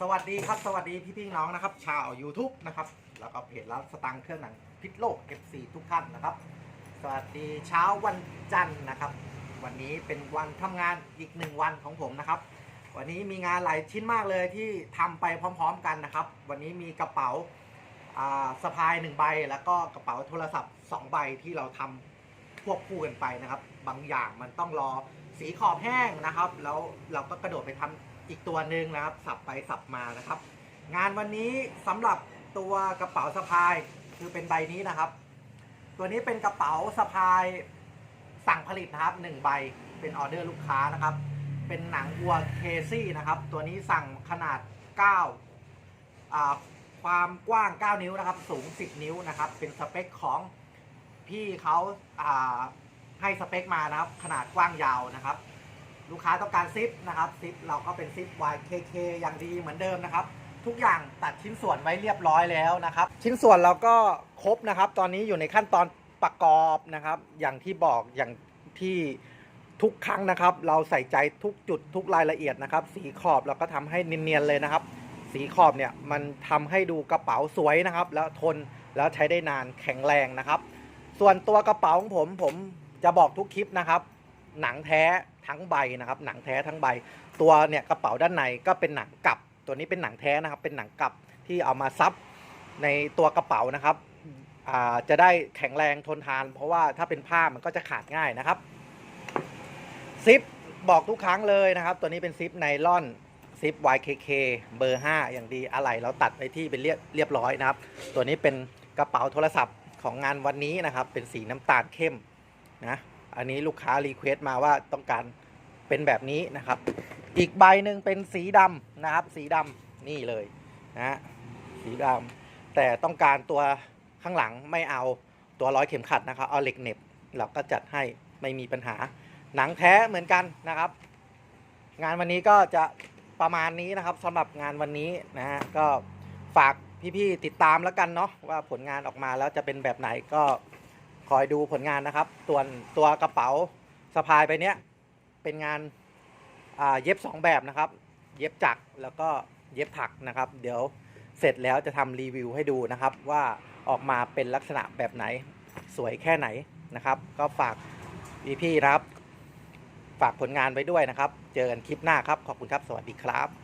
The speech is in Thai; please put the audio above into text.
สวัสดีครับ สวัสดีพี่พี่น้องนะครับ ชาว YouTube นะครับ แล้วก็เพจร้านสตังค์เครื่องหนังพิษโลก FC ทุกท่านนะครับ สวัสดีเช้าวันจันทร์นะครับ วันนี้เป็นวันทำงานอีกหนึ่งวันของผมนะครับ วันนี้มีงานหลายชิ้นมากเลยที่ทำไปพร้อม ๆ กันนะครับ วันนี้มีกระเป๋าสะพายหนึ่งใบ แล้วก็กระเป๋าโทรศัพท์สองใบที่เราทำควบคู่กันไปนะครับ บางอย่างมันต้องรอสีขอบแห้งนะครับ แล้วเราก็กระโดดไปทำ อีกตัวหนึ่งนะครับ สับไปสับมานะครับ งานวันนี้สำหรับตัวกระเป๋าสะพายคือเป็นใบนี้นะครับ ตัวนี้เป็นกระเป๋าสะพายสั่งผลิตนะครับหนึ่งใบเป็นออเดอร์ลูกค้านะครับ เป็นหนังวัวเคซี่นะครับ ตัวนี้สั่งขนาด 9 อ่าความกว้าง 9 นิ้วนะครับ สูง 10 นิ้วนะครับ เป็นสเปคของพี่เขาอ่าให้สเปคมานะครับ ขนาดกว้างยาวนะครับ ลูกค้าต้องการซิปนะครับซิปเราก็เป็นซิป YKK อย่างดีเหมือนเดิมนะครับ ทุกอย่างตัดชิ้นส่วนไว้เรียบร้อยแล้วนะครับ ชิ้นส่วนเราก็ครบนะครับ ตอนนี้อยู่ในขั้นตอนประกอบนะครับ อย่างที่บอกอย่างที่ทุกครั้งนะครับ เราใส่ใจทุกจุดทุกรายละเอียดนะครับ สีขอบเราก็ทำให้เนียนๆเลยนะครับ สีขอบเนี่ยมันทำให้ดูกระเป๋าสวยนะครับ แล้วทนแล้วใช้ได้นานแข็งแรงนะครับ ส่วนตัวกระเป๋าของผมผมจะบอกทุกคลิปนะครับ หนังแท้ทั้งใบนะครับ หนังแท้ทั้งใบ ตัวเนี่ยกระเป๋าด้านในก็เป็นหนังกลับ ตัวนี้เป็นหนังแท้นะครับ เป็นหนังกลับที่เอามาซับในตัวกระเป๋านะครับจะได้แข็งแรงทนทาน เพราะว่าถ้าเป็นผ้ามันก็จะขาดง่ายนะครับซิปบอกทุกครั้งเลยนะครับ ตัวนี้เป็นซิปไนลอนซิป YKK เบอร์ 5 อย่างดีอะไหล่เราตัดไปที่เป็นเรียบเรียบร้อยนะครับ ตัวนี้เป็นกระเป๋าโทรศัพท์ของงานวันนี้นะครับ เป็นสีน้ำตาลเข้มนะ อันนี้ลูกค้ารีเควสต์มาว่าต้องการเป็นแบบนี้นะครับ อีกใบหนึ่งเป็นสีดำนะครับ สีดำนี่เลยนะสีดำแต่ต้องการตัวข้างหลังไม่เอาตัวร้อยเข็มขัดนะครับ เอาเหล็กเน็บเราก็จัดให้ไม่มีปัญหา หนังแท้เหมือนกันนะครับ งานวันนี้ก็จะประมาณนี้นะครับสำหรับงานวันนี้นะฮะก็ฝากพี่ๆติดตามแล้วกันเนาะว่าผลงานออกมาแล้วจะเป็นแบบไหนก็ คอยดูผลงานนะครับส่วตัวกระเป๋าสะพายไปเนี้ยเป็นงานาเย็บสองแบบนะครับ เย็บจักรแล้วก็เย็บถักนะครับ เดี๋ยวเสร็จแล้วจะทำรีวิวให้ดูนะครับ ว่าออกมาเป็นลักษณะแบบไหนสวยแค่ไหนนะครับ ก็ฝากพี่ๆนะครับ ฝากผลงานไว้ด้วยนะครับ เจอกันคลิปหน้าครับ ขอบคุณครับ สวัสดีครับ